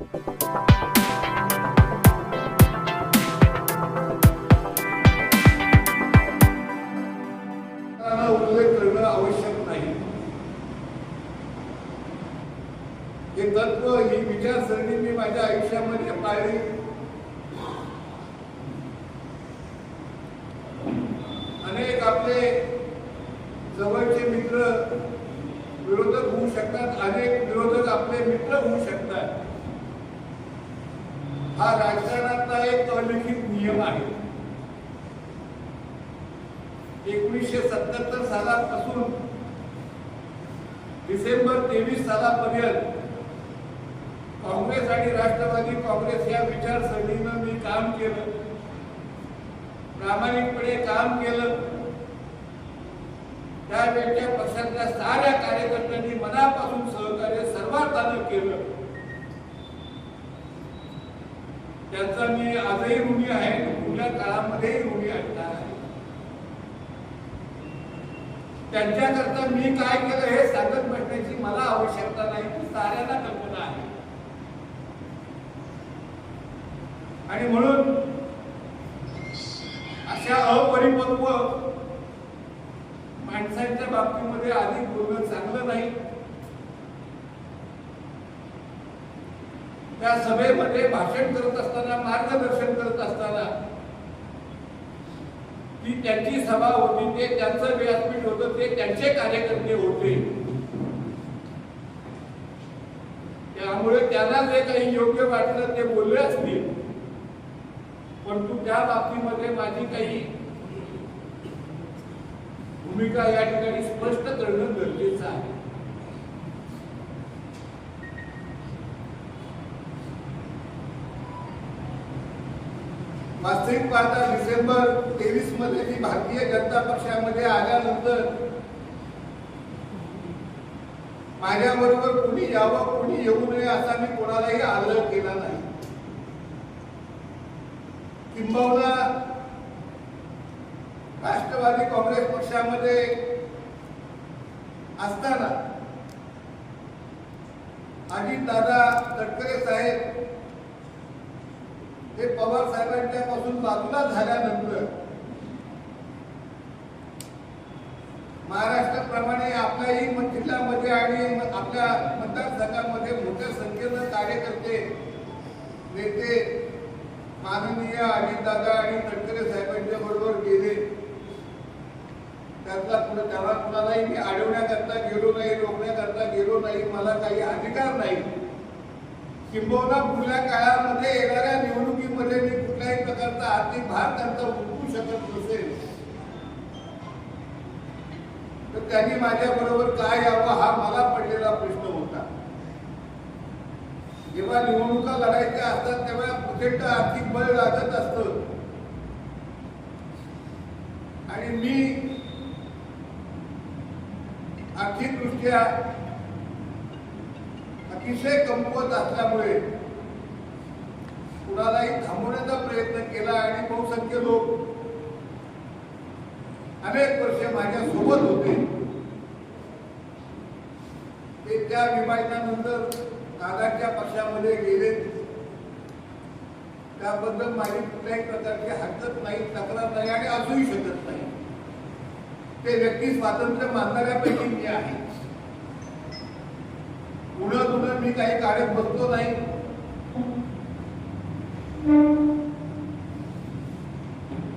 त्यांना करणं आवश्यक नाही. हे तत्व ही विचारसरणी मी माझ्या आयुष्यामध्ये पाळली. अनेक आपले जवळचे मित्र विरोधक होऊ शकतात अनेक विरोधक आपले मित्र होऊ शकतात. हा राजकारणातला एक अलिखित नियम आहे. एकोणीसशे सत्याहत्तर सालापासून डिसेंबर तेवीस सालापर्यंत काँग्रेस आणि राष्ट्रवादी काँग्रेस या विचारसरणीनं मी काम केलं. प्रामाणिकपणे काम केलं. त्यावेळच्या पक्षातल्या साऱ्या कार्यकर्त्यांनी मनापासून सहकार्य सर्वार्थानं केलं. त्यांचा मी आजही ऋणी आहे. पुढल्या काळामध्येही ऋणी असणार आहे. त्यांच्याकरता मी काय केलं हे सांगत बसण्याची मला आवश्यकता नाही. ती साऱ्यांना कल्पना आहे. आणि म्हणून अशा अपरिपक्व माणसांच्या बाबतीमध्ये अधिक बोलणं चांगलं नाही. त्या सभेमध्ये भाषण करत असताना मार्गदर्शन करत असताना ती त्यांची सभा होती ते त्यांचं व्यासपीठ होतं ते त्यांचे कार्यकर्ते होते. त्यामुळे त्यांना जे काही योग्य वाटलं ते बोलले असतील परंतु त्या बाबतीमध्ये माझी काही भूमिका या ठिकाणी स्पष्ट करणं गरजेचं आहे. वास्तविक पाहता डिसेंबर तेवीसमध्ये मी भारतीय जनता पक्षामध्ये आल्यानंतर माझ्याबरोबर कुणी यावं कुणी येऊ नये असा मी कोणालाही आग्रह केला नाही. किंबहुना राष्ट्रवादी काँग्रेस पक्षामध्ये असताना अजितदादा तटकरे साहेब हे पवार साहेबांच्या पासून बाजूला झाल्यानंतर महाराष्ट्राप्रमाणे आपल्याही जिल्ह्यामध्ये आणि आपल्या मतदारसंघामध्ये मोठ्या संख्येनं कार्यकर्ते नेते माननीय अजितदादा आणि तटकरे साहेबांच्या बरोबर गेले. त्यातला पुढे त्याला कुणालाही मी अडवण्याकरता गेलो नाही रोखण्याकरता गेलो नाही मला काही अधिकार नाही. किंबहुना पुढल्या काळामध्ये येणाऱ्या निवडणुकीमध्ये मी कुठल्याही आणि भार त्यांचा उठवू शकत नसेल तर त्यांनी माझ्या बरोबर काय यावं हा मला पडलेला प्रश्न होता. जेव्हा निवडणुका लढायच्या असतात तेव्हा प्रचंड आर्थिक बळ लागत असतं. आणि मी आर्थिकदृष्ट्या अतिशय कमकुवत असल्यामुळे कुणालाही थांबवण्याचा प्रयत्न केला आणि बहुसंख्य लोक अनेक वर्ष माझ्या सोबत होते. ते त्या विभाजनानंतर दादाच्या पक्षामध्ये गेले. त्याबद्दल माझी कुठल्याही प्रकारची हरकत नाही तक्रार नाही आणि असूही शकत नाही. ते व्यक्ती स्वातंत्र्य मानणाऱ्यापैकी मी आहे. पुढं पुढं मी काही काढत बसतो नाही.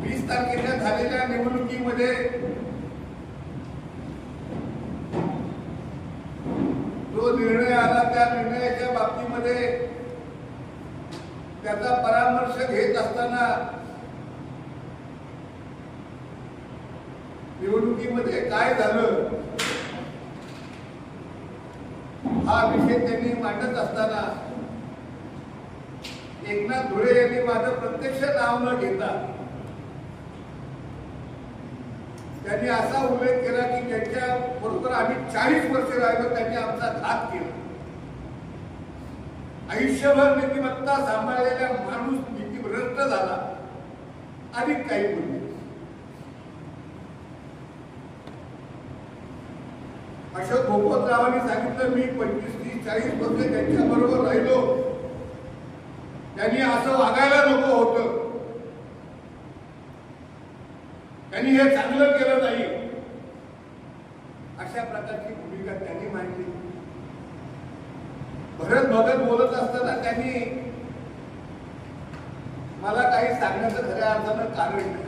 वीस तारखेच्या झालेल्या निवडणुकीमध्ये जो निर्णय आला त्या निर्णयाच्या बाबतीमध्ये त्याचा परामर्श घेत असताना निवडणुकीमध्ये काय झालं हा विषय त्यांनी मांडत असताना एकनाथ धुळे यांनी माझं प्रत्यक्ष नाव न घेता त्यांनी असा उल्लेख केला की त्यांच्या बरोबर आम्ही चाळीस वर्ष राहिलो त्यांनी आमचा घात केला. आयुष्यभर नीतिमत्ता सांभाळलेला माणूस नीतिभ्रष्ट झाला. आणि काही बोलले अशोक भोपतरावांनी सांगितलं मी पंचवीस तीस चाळीस वर्ष त्यांच्या बरोबर राहिलो. त्यांनी असं वागायला नको होतं. त्यांनी हे चांगलं केलं नाही. अशा प्रकारची भूमिका त्यांनी मांडली. भरत भगत बोलत असताना त्यांनी मला काही सांगण्याचं खऱ्या अर्थानं कारण नाही.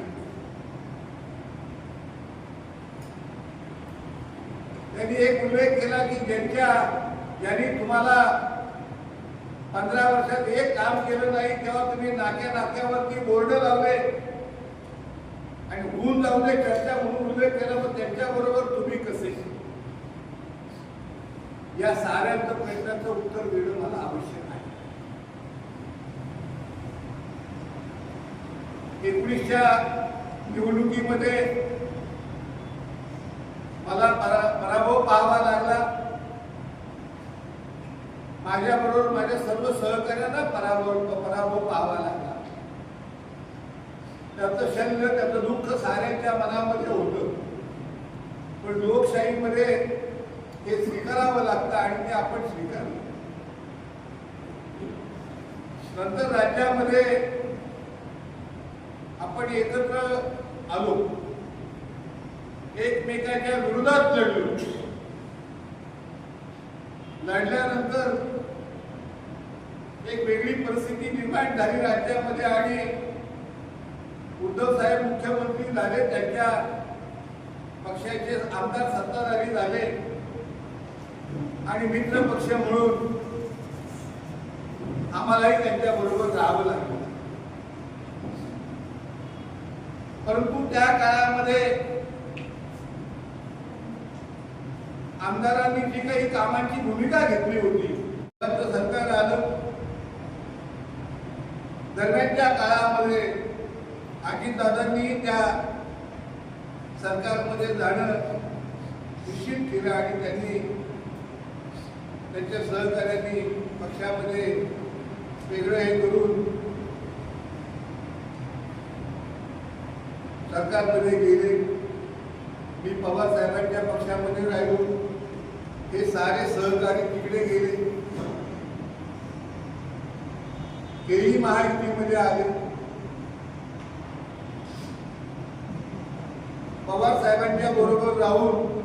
त्यांनी एक उल्लेख केला की ज्यांच्या ज्यांनी तुम्हाला पंधरा वर्षात एक काम केलं नाही तेव्हा तुम्ही नाक्या नाक्यावरती बोर्ड लावले. आणि ऊन लावले चर्चा म्हणून उल्लेख केला मग त्यांच्या बरोबर तुम्ही कसे? या साऱ्यांचं प्रश्नाचं उत्तर देणं मला आवश्यक आहे. एकोणीसच्या निवडणुकीमध्ये मला परा- पराभव पाहावा लागला. माझ्या बरोबर माझ्या सर्व सहकार्यांना पराभव पराभव पाहावा लागला. त्याचं शल्य त्याचं दुःख साऱ्यांच्या मनामध्ये होतं. पण लोकशाहीमध्ये हे स्वीकारावं लागतं आणि ते आपण स्वीकारलं. नंतर राज्यामध्ये आपण एकत्र आलो. एकमेकाच्या विरोधात लढलो. लढल्यानंतर एक वेगळी परिस्थिती निर्माण झाली राज्यामध्ये आणि उद्धव साहेब मुख्यमंत्री झाले त्यांच्या पक्षाचे आमदार सत्ताधारी झाले आणि मित्र पक्ष म्हणून आम्हालाही त्यांच्या बरोबर राहावं लागलं. परंतु त्या काळामध्ये आमदारांनी जी काही कामांची भूमिका घेतली होती सरकार आलं दरम्यानच्या काळामध्ये अजितदादांनी त्या सरकारमध्ये जाणं निश्चित केलं आणि त्यांनी त्यांच्या सहकार्यांनी पक्षामध्ये वेगळं हे करून सरकारमध्ये गेले. मी पवार साहेबांच्या पक्षामध्ये राहिलो. हे सारे सहकारी तिकडे गेले. तेही महायुतीमध्ये आले. पवार साहेबांच्या बरोबर राहून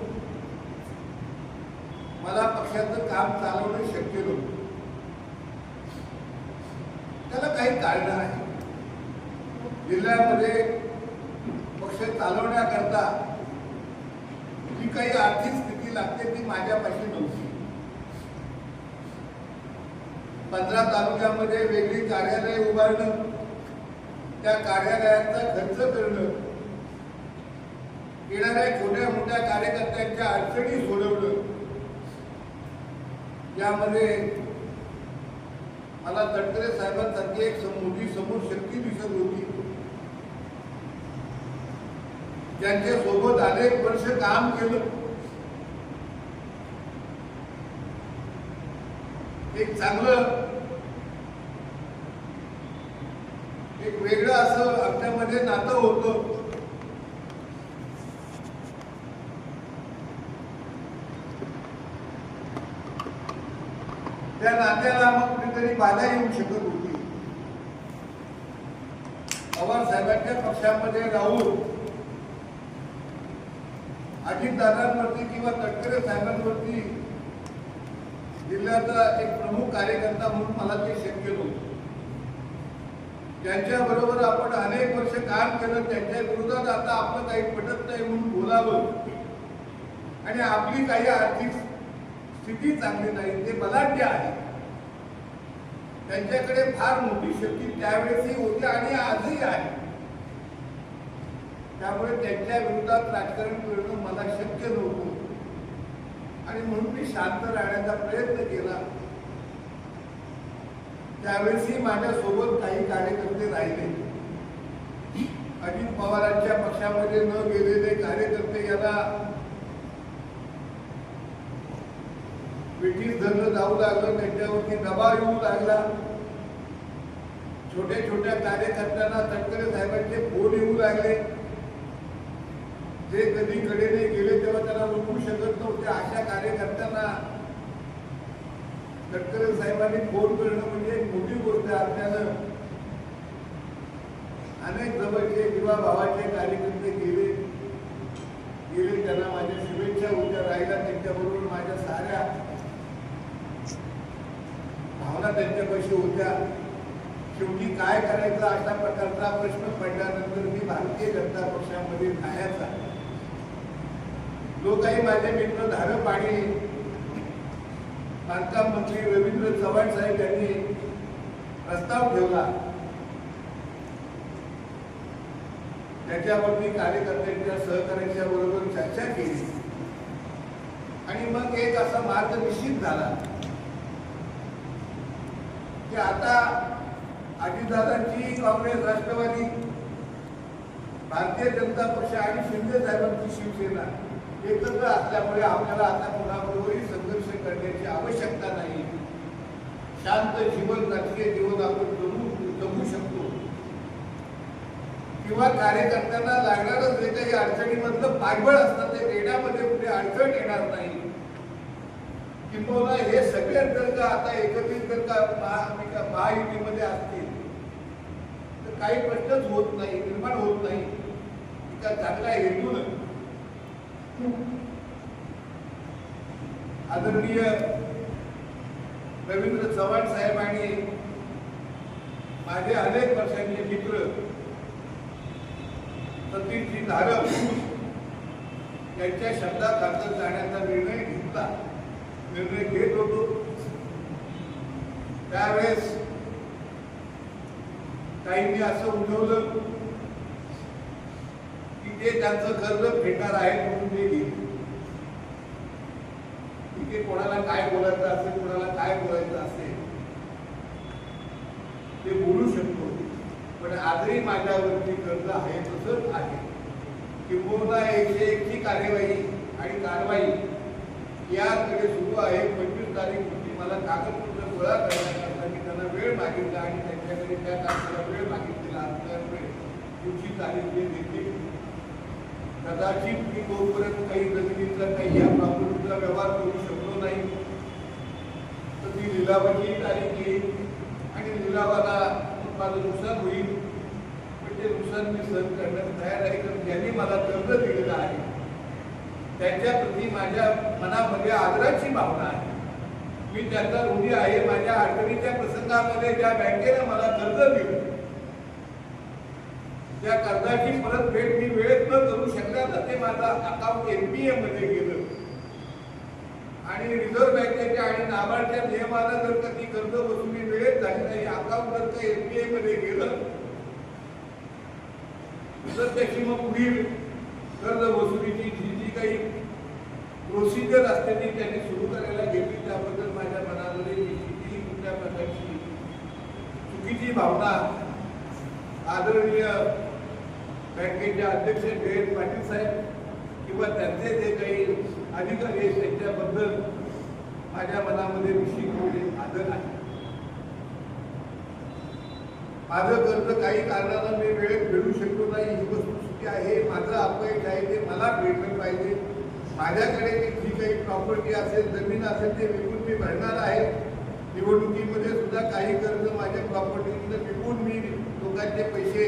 मला पक्षाचं काम चालवणं शक्य नव्हतं. त्याला काही कारण आहे. जिल्ह्यामध्ये पक्ष चालवण्याकरता जी काही आर्थिक स्थिती लागते ती माझ्यापाशी नव्हती पंधरा तालुक्यामध्ये वेगळी कार्यालय उभारणं त्या कार्यालयाचा खर्च करणं येणाऱ्या छोट्या मोठ्या कार्यकर्त्यांच्या अडचणी सोडवणं यामध्ये मला तटकरे साहेबांसारखी एक मोठी समोर शक्ती दिसत होती. ज्यांच्या सोबत अनेक वर्ष काम केलं. एक चांगलं एक वेगळं असं आपल्यामध्ये नातं होतं. त्या नात्याला मग कुठेतरी बाधा येऊ शकत होती. पवार साहेबांच्या पक्षामध्ये राहून अजितदादांवरती किंवा तटकरे साहेबांवरती जिल्ह्याचा एक प्रमुख कार्यकर्ता म्हणून मला ते शक्य नव्हतं. त्यांच्या बरोबर आपण अनेक वर्ष काम केलं त्यांच्या विरोधात आता आपलं काही पटत नाही म्हणून बोलावं. आणि आपली काही आर्थिक स्थिती चांगली नाही ते बलाढ्य आहे. त्यांच्याकडे फार मोठी शक्ती त्यावेळेसही होती आणि आजही आहे. त्यामुळे त्यांच्या विरोधात राजकारण करणं मला शक्य नव्हतं. आणि म्हणून मी शांत राहण्याचा प्रयत्न केला. त्यावेळेसही माझ्या सोबत काही कार्यकर्ते राहिले. अजित पवारांच्या पक्षामध्ये न गेलेले कार्यकर्ते याला ब्रिटिश धरणं जाऊ लागलं त्यांच्यावरती दबाव येऊ लागला. छोट्या छोट्या कार्यकर्त्यांना तटकरे साहेबांचे फोन येऊ लागले. जे कधी कडेने गेले तेव्हा त्याला रोखू शकत नव्हते. अशा कार्यकर्त्यांना गडकरी साहेबांनी फोन करणं म्हणजे एक मोठी गोष्ट असल्यानं अनेक जवळचे किंवा भावाचे कार्यकर्ते गेले. गेले त्यांना माझ्या शुभेच्छा होत्या राहिल्या त्यांच्याबरोबर माझ्या साऱ्या भावना त्यांच्यापाशी होत्या. शेवटी काय करायचं अशा प्रकारचा प्रश्न पडल्यानंतर मी भारतीय जनता पक्षामध्ये जायचा जो काही माझे मित्र धारक पाणी बांधकाम मंत्री रवींद्र चव्हाण साहेब यांनी प्रस्ताव ठेवला. त्याच्यावरती कार्यकर्त्यांच्या सहकार्यांच्या बरोबर चर्चा केली. आणि मग एक असा मार्ग निश्चित झाला. की आता अजितदादांची काँग्रेस राष्ट्रवादी भारतीय जनता पक्ष आणि शिंदे साहेबांची शिवसेना. एकत्र असल्यामुळे आपल्याला आता कोणाबरोबरही संघर्ष करण्याची आवश्यकता नाही. शांत जीवन राजकीय जीवन आपण जगू जगू शकतो. किंवा कार्यकर्त्यांना लागणारच जे काही अडचणीमधलं पाठबळ असतं ते देण्यामध्ये कुठे अडचण येणार नाही. किंबहुना हे सगळे जर का आता एकत्रित जर का महायुतीमध्ये असतील. तर काही प्रश्नच होत नाही निर्माण होत नाही. एका चांगल्या हेतून आदरणीय रवींद्र चव्हाण साहेब आणि माझे अनेक वर्षांचे मित्र सतीशजी धारक यांच्या शब्दाखातर जाण्याचा निर्णय घेतला निर्णय घेत होतो. त्यावेळेस काहींनी असं उठवलं ते त्यांचं कर्ज फेडणार आहेत म्हणून ते गेले तिथे कोणाला काय बोलायचं असेल कोणाला काय बोलायचं असेल ते बोलू शकतो. पण आजही माझ्यावरती कर्ज आहे तसंच आहे. किंबहुना एकशे एकची कार्यवाही आणि कारवाई याकडे सुरू आहे. पंचवीस तारीख होती. मला कागदपत्र गोळा करण्याकरता मी त्यांना वेळ मागितला आणि त्यांच्याकडे त्या तारखेला वेळ मागितलेला असल्यामुळे पुढची तारीख ते देतील कदाचित मी तोपर्यंत काही जमिनीचा काही या प्रॉपर्टीचा व्यवहार करू शकलो नाही. तर ती लिलावाची तारीख येईल आणि लिलावाला माझं नुकसान होईल. पण ते नुकसान मी सहन करण्यास तयार आहे कारण ज्यांनी मला कर्ज दिलेलं आहे त्यांच्याप्रती माझ्या मनामध्ये आदराची भावना आहे. मी त्यांचा ऋणी आहे माझ्या अडचणीच्या प्रसंगामध्ये ज्या बँकेने मला कर्ज दिलं त्या कर्जाची परतफेड मी वेळेत न करू शकल्यानं ते माझा अकाउंट एनपीए मध्ये गेलं. आणि रिझर्व्ह बँकेच्या आणि नाबार्डच्या नियमाला जर का ती कर्ज वसुली वेळेत झाली नाही अकाउंट जर का एनपीए मध्ये गेलं. तर त्याची मग पुढील कर्ज वसुलीची जी जी काही प्रोसिजर असते ती त्यांनी सुरू करायला घेतली. त्याबद्दल माझ्या मनामध्ये कितीही कुठल्या प्रकारची चुकीची भावना आदरणीय बँकेचे अध्यक्ष जयंत पाटील साहेब किंवा त्यांचे जे काही अधिकारी आहेत त्यांच्याबद्दल माझ्या मनामध्ये विषयी आदर आहे. माझं कर्ज काही कारणानं मी वेळेत मिळू शकलो नाही ही वस्तुस्थिती आहे माझं अपयश आहे ते मला भेटलं पाहिजे. माझ्याकडे जी काही प्रॉपर्टी असेल जमीन असेल ते विकून मी भरणार आहे. निवडणुकीमध्ये सुद्धा काही कर्ज माझ्या प्रॉपर्टीतनं विकून मी लोकांचे पैसे